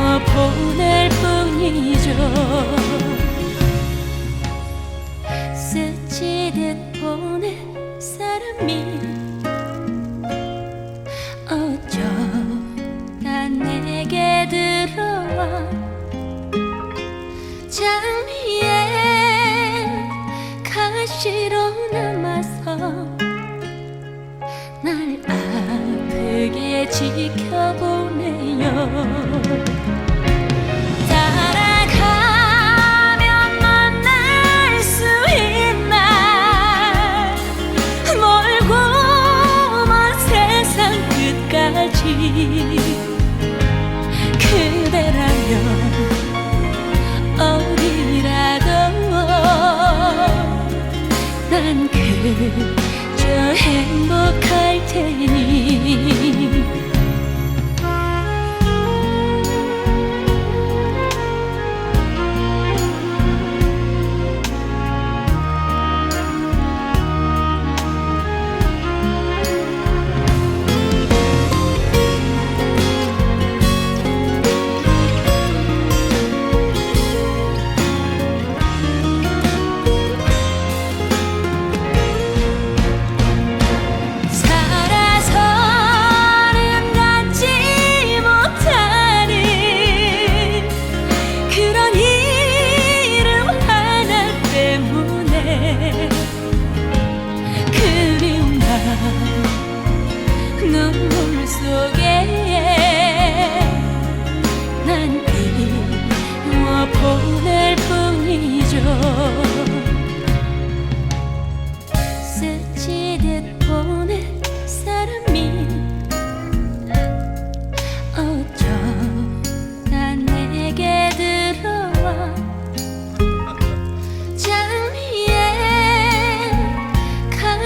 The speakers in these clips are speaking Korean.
그리워 보낼 뿐이죠. 스치듯 보는 사람이 어쩌다 내게 들어와 가시로 남아서 날 아프게 지켜보네요. 그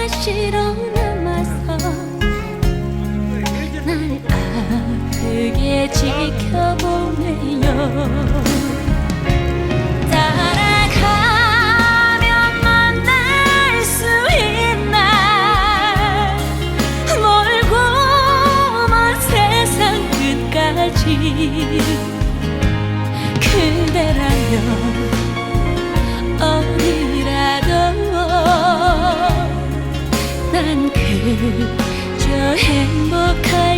가시로 남아서 날 아프게 지켜보네요 따라가면 만날 수 있나 멀고 먼 세상 끝까지 그대라면 어디 chờ hẹn một khơi